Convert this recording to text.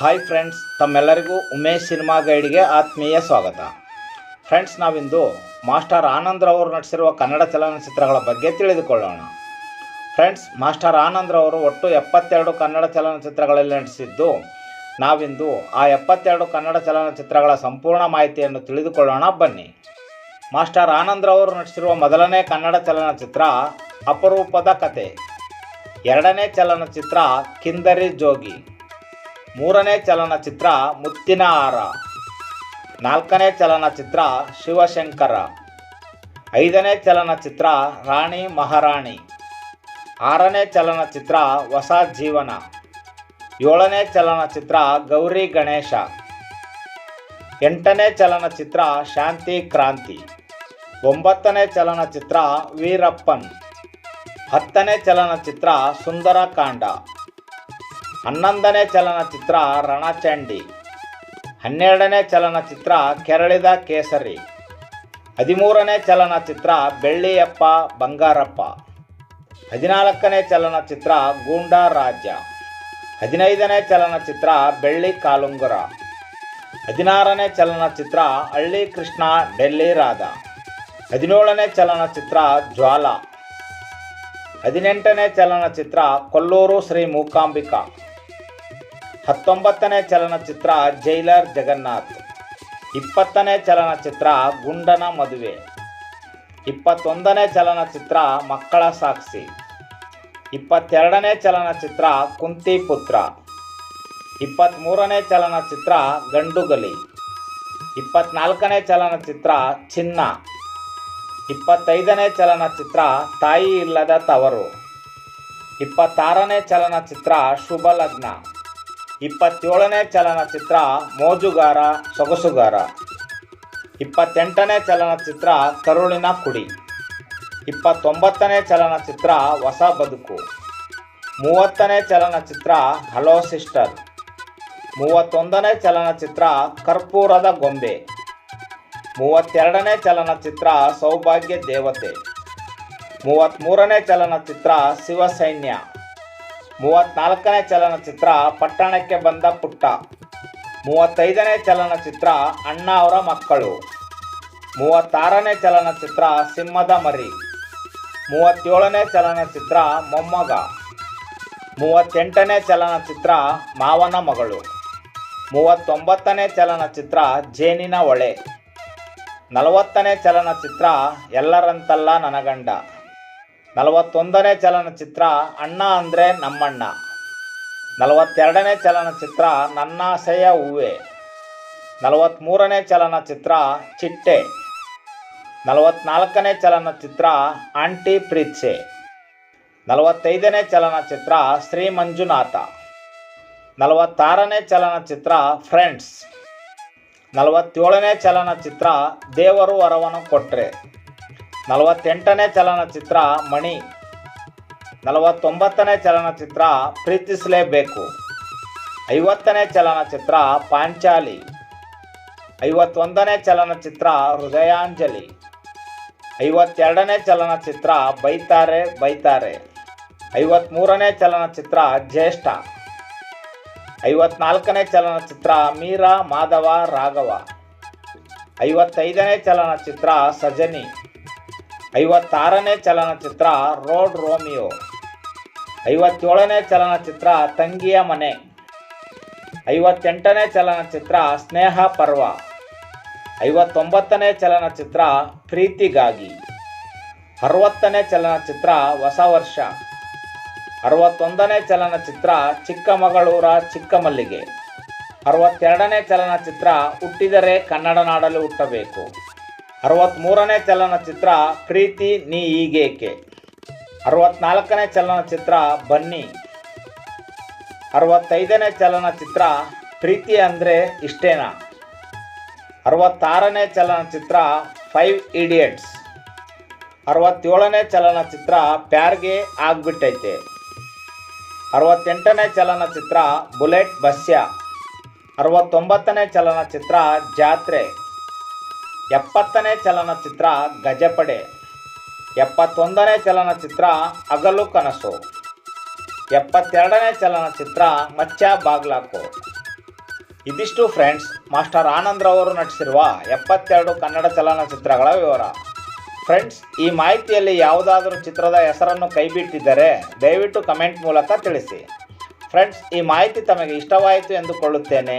Hi friends ತಮ್ಮೆಲ್ಲರಿಗೂ Umesh cinema ಗೈಡ್ಗೆ ಆತ್ಮೀಯ ಸ್ವಾಗತ. ಫ್ರೆಂಡ್ಸ್ ನಾವಿಂದು ಮಾಸ್ಟರ್ ಆನಂದ್ರವರು ನಟಿಸಿರುವ ಕನ್ನಡ ಚಲನಚಿತ್ರಗಳ ಬಗ್ಗೆ ತಿಳಿದುಕೊಳ್ಳೋಣ. ಫ್ರೆಂಡ್ಸ್ ಮಾಸ್ಟರ್ ಆನಂದ್ರವರು ಒಟ್ಟು ಎಪ್ಪತ್ತೆರಡು ಕನ್ನಡ ಚಲನಚಿತ್ರಗಳಲ್ಲಿ ನಟಿಸಿದ್ದು, ನಾವಿಂದು ಆ ಎಪ್ಪತ್ತೆರಡು ಕನ್ನಡ ಚಲನಚಿತ್ರಗಳ ಸಂಪೂರ್ಣ ಮಾಹಿತಿಯನ್ನು ತಿಳಿದುಕೊಳ್ಳೋಣ, ಬನ್ನಿ. ಮಾಸ್ಟರ್ ಆನಂದ್ರವರು ನಟಿಸಿರುವ ಮೊದಲನೇ ಕನ್ನಡ ಚಲನಚಿತ್ರ ಅಪರೂಪದ ಕತೆ. ಎರಡನೇ ಚಲನಚಿತ್ರ ಕಿಂದರಿ ಜೋಗಿ. ಮೂರನೇ ಚಲನಚಿತ್ರ ಮುತ್ತಿನ ಹಾರ ನಾಲ್ಕನೇ ಚಲನಚಿತ್ರ ಶಿವಶಂಕರ, ಐದನೇ ಚಲನಚಿತ್ರ ರಾಣಿ ಮಹಾರಾಣಿ, ಆರನೇ ಚಲನಚಿತ್ರ ಹೊಸ ಜೀವನ, ಏಳನೇ ಚಲನಚಿತ್ರ ಗೌರಿ ಗಣೇಶ, ಎಂಟನೇ ಚಲನಚಿತ್ರ ಶಾಂತಿ ಕ್ರಾಂತಿ, ಒಂಬತ್ತನೇ ಚಲನಚಿತ್ರ ವೀರಪ್ಪನ್, ಹತ್ತನೇ ಚಲನಚಿತ್ರ ಸುಂದರಕಾಂಡ. ಹನ್ನೊಂದನೇ ಚಲನಚಿತ್ರ ರಣಚಂಡಿ, ಹನ್ನೆರಡನೇ ಚಲನಚಿತ್ರ ಕೆರಳಿದ ಕೇಸರಿ, ಹದಿಮೂರನೇ ಚಲನಚಿತ್ರ ಬೆಳ್ಳಿಯಪ್ಪ ಬಂಗಾರಪ್ಪ, ಹದಿನಾಲ್ಕನೇ ಚಲನಚಿತ್ರ ಗೂಂಡಾ ರಾಜ್ಯ, ಹದಿನೈದನೇ ಚಲನಚಿತ್ರ ಬೆಳ್ಳಿ ಕಾಲುಂಗುರ, ಹದಿನಾರನೇ ಚಲನಚಿತ್ರ ಹಳ್ಳಿ ಕೃಷ್ಣ ಡೆಲ್ಲಿ ರಾಧ, ಹದಿನೇಳನೇ ಚಲನಚಿತ್ರ ಜ್ವಾಲ, ಹದಿನೆಂಟನೇ ಚಲನಚಿತ್ರ ಕೊಲ್ಲೂರು ಶ್ರೀ ಮೂಕಾಂಬಿಕಾ. ಹತ್ತೊಂಬತ್ತನೇ ಚಲನಚಿತ್ರ ಜೈಲರ್ ಜಗನ್ನಾಥ್, ಇಪ್ಪತ್ತನೇ ಚಲನಚಿತ್ರ ಗುಂಡನ ಮದುವೆ, ಇಪ್ಪತ್ತೊಂದನೇ ಚಲನಚಿತ್ರ ಮಕ್ಕಳ ಸಾಕ್ಷಿ, ಇಪ್ಪತ್ತೆರಡನೇ ಚಲನಚಿತ್ರ ಕುಂತಿ ಪುತ್ರ, ಇಪ್ಪತ್ತ್ಮೂರನೇ ಚಲನಚಿತ್ರ ಗಂಡುಗಲಿ ಇಪ್ಪತ್ನಾಲ್ಕನೇ ಚಲನಚಿತ್ರ ಚಿನ್ನ, ಇಪ್ಪತ್ತೈದನೇ ಚಲನಚಿತ್ರ ತಾಯಿ ಇಲ್ಲದ ತವರು, ಇಪ್ಪತ್ತಾರನೇ ಚಲನಚಿತ್ರ ಶುಭ ಲಗ್ನ ಇಪ್ಪತ್ತೇಳನೇ ಚಲನಚಿತ್ರ ಮೋಜುಗಾರ, ಸೊಗಸುಗಾರ. ಇಪ್ಪತ್ತೆಂಟನೇ ಚಲನಚಿತ್ರ ಕರುಳಿನ ಕುಡಿ. ಇಪ್ಪತ್ತೊಂಬತ್ತನೇ ಚಲನಚಿತ್ರ ಹೊಸ ಬದುಕು. ಮೂವತ್ತನೇ ಚಲನಚಿತ್ರ ಹಲೋ ಸಿಸ್ಟರ್. ಮೂವತ್ತೊಂದನೇ ಚಲನಚಿತ್ರ ಕರ್ಪೂರದ ಗೊಂಬೆ. ಮೂವತ್ತೆರಡನೇ ಚಲನಚಿತ್ರ ಸೌಭಾಗ್ಯ ದೇವತೆ. ಮೂವತ್ತ್ಮೂರನೇ ಚಲನಚಿತ್ರ ಶಿವಸೈನ್ಯ. ಮೂವತ್ತ್ನಾಲ್ಕನೇ ಚಲನಚಿತ್ರ ಪಟ್ಟಣಕ್ಕೆ ಬಂದ ಪುಟ್ಟ. ಮೂವತ್ತೈದನೇ ಚಲನಚಿತ್ರ ಅಣ್ಣ ಅವರ ಮಕ್ಕಳು. ಮೂವತ್ತಾರನೇ ಚಲನಚಿತ್ರ ಸಿಂಹದ ಮರಿ. ಮೂವತ್ತೇಳನೇ ಚಲನಚಿತ್ರ ಮೊಮ್ಮಗ. ಮೂವತ್ತೆಂಟನೇ ಚಲನಚಿತ್ರ ಮಾವನ ಮಗಳು. ಮೂವತ್ತೊಂಬತ್ತನೇ ಚಲನಚಿತ್ರ ಜೇನಿನ ಒಳೆ. ನಲವತ್ತನೇ ಚಲನಚಿತ್ರ ಎಲ್ಲರಂತಲ್ಲ ನನಗಂಡ. ನಲವತ್ತೊಂದನೇ ಚಲನಚಿತ್ರ ಅಣ್ಣ ಅಂದರೆ ನಮ್ಮಣ್ಣ. ನಲವತ್ತೆರಡನೇ ಚಲನಚಿತ್ರ ನನ್ನಾಸೆಯ ಹೂವೆ. ನಲವತ್ತ್ಮೂರನೇ ಚಲನಚಿತ್ರ ಚಿಟ್ಟೆ. ನಲವತ್ನಾಲ್ಕನೇ ಚಲನಚಿತ್ರ ಆಂಟಿ ಪ್ರೀತ್ಸೆ. ನಲವತ್ತೈದನೇ ಚಲನಚಿತ್ರ ಶ್ರೀ ಮಂಜುನಾಥ. ನಲವತ್ತಾರನೇ ಚಲನಚಿತ್ರ ಫ್ರೆಂಡ್ಸ್. ನಲವತ್ತೇಳನೇ ಚಲನಚಿತ್ರ ದೇವರು ವರವನ್ನು ಕೊಟ್ರೆ. ನಲವತ್ತೆಂಟನೇ ಚಲನಚಿತ್ರ ಮಣಿ. ನಲವತ್ತೊಂಬತ್ತನೇ ಚಲನಚಿತ್ರ ಪ್ರೀತಿಸಲೇಬೇಕು. ಐವತ್ತನೇ ಚಲನಚಿತ್ರ ಪಾಂಚಾಲಿ. ಐವತ್ತೊಂದನೇ ಚಲನಚಿತ್ರ ಹೃದಯಾಂಜಲಿ. ಐವತ್ತೆರಡನೇ ಚಲನಚಿತ್ರ ಬೈತಾರೆ ಬೈತಾರೆ. ಐವತ್ತ್ಮೂರನೇ ಚಲನಚಿತ್ರ ಜ್ಯೇಷ್ಠ. ಐವತ್ನಾಲ್ಕನೇ ಚಲನಚಿತ್ರ ಮೀರಾ ಮಾಧವ ರಾಘವ. ಐವತ್ತೈದನೇ ಚಲನಚಿತ್ರ ಸಜನಿ. ಐವತ್ತಾರನೇ ಚಲನಚಿತ್ರ ರೋಡ್ ರೋಮಿಯೋ. ಐವತ್ತೇಳನೇ ಚಲನಚಿತ್ರ ತಂಗಿಯ ಮನೆ. ಐವತ್ತೆಂಟನೇ ಚಲನಚಿತ್ರ ಸ್ನೇಹ ಪರ್ವ. ಐವತ್ತೊಂಬತ್ತನೇ ಚಲನಚಿತ್ರ ಪ್ರೀತಿಗಾಗಿ. ಅರವತ್ತನೇ ಚಲನಚಿತ್ರ ಹೊಸ ವರ್ಷ. ಅರವತ್ತೊಂದನೇ ಚಲನಚಿತ್ರ ಚಿಕ್ಕಮಗಳೂರ ಚಿಕ್ಕಮಲ್ಲಿಗೆ. ಅರವತ್ತೆರಡನೇ ಚಲನಚಿತ್ರ ಹುಟ್ಟಿದರೆ ಕನ್ನಡ ನಾಡಲು ಹುಟ್ಟಬೇಕು. ಅರವತ್ತ್ಮೂರನೇ ಚಲನಚಿತ್ರ ಪ್ರೀತಿ ನೀ ಈಗೇಕೆ? ಅರವತ್ನಾಲ್ಕನೇ ಚಲನಚಿತ್ರ ಬನ್ನಿ. ಅರವತ್ತೈದನೇ ಚಲನಚಿತ್ರ ಪ್ರೀತಿ ಅಂದರೆ ಇಷ್ಟೇನಾ? ಅರವತ್ತಾರನೇ ಚಲನಚಿತ್ರ ಫೈವ್ ಇಡಿಯಟ್ಸ್. ಅರವತ್ತೇಳನೇ ಚಲನಚಿತ್ರ ಪ್ಯಾರ್ಗೆ ಆಗ್ಬಿಟ್ಟೈತೆ. ಅರವತ್ತೆಂಟನೇ ಚಲನಚಿತ್ರ ಬುಲೆಟ್ ಬಸ್ಯ. ಅರವತ್ತೊಂಬತ್ತನೇ ಚಲನಚಿತ್ರ ಜಾತ್ರೆ. ಎಪ್ಪತ್ತನೇ ಚಲನಚಿತ್ರ ಗಜಪಡೆ, ಎಪ್ಪತ್ತೊಂದನೇ ಚಲನಚಿತ್ರ ಅಗಲು ಕನಸು, ಎಪ್ಪತ್ತೆರಡನೇ ಚಲನಚಿತ್ರ ಮಚ್ಚ ಬಾಗ್ಲಾಕು. ಇದಿಷ್ಟು ಫ್ರೆಂಡ್ಸ್, ಮಾಸ್ಟರ್ ಆನಂದ್ರವರು ನಟಿಸಿರುವ ಎಪ್ಪತ್ತೆರಡು ಕನ್ನಡ ಚಲನಚಿತ್ರಗಳ ವಿವರ. ಫ್ರೆಂಡ್ಸ್, ಈ ಮಾಹಿತಿಯಲ್ಲಿ ಯಾವುದಾದರೂ ಚಿತ್ರದ ಹೆಸರನ್ನು ಕೈಬಿಟ್ಟಿದ್ದರೆ ದಯವಿಟ್ಟು ಕಮೆಂಟ್ ಮೂಲಕ ತಿಳಿಸಿ. ಫ್ರೆಂಡ್ಸ್, ಈ ಮಾಹಿತಿ ತಮಗೆ ಇಷ್ಟವಾಯಿತು ಎಂದುಕೊಳ್ಳುತ್ತೇನೆ.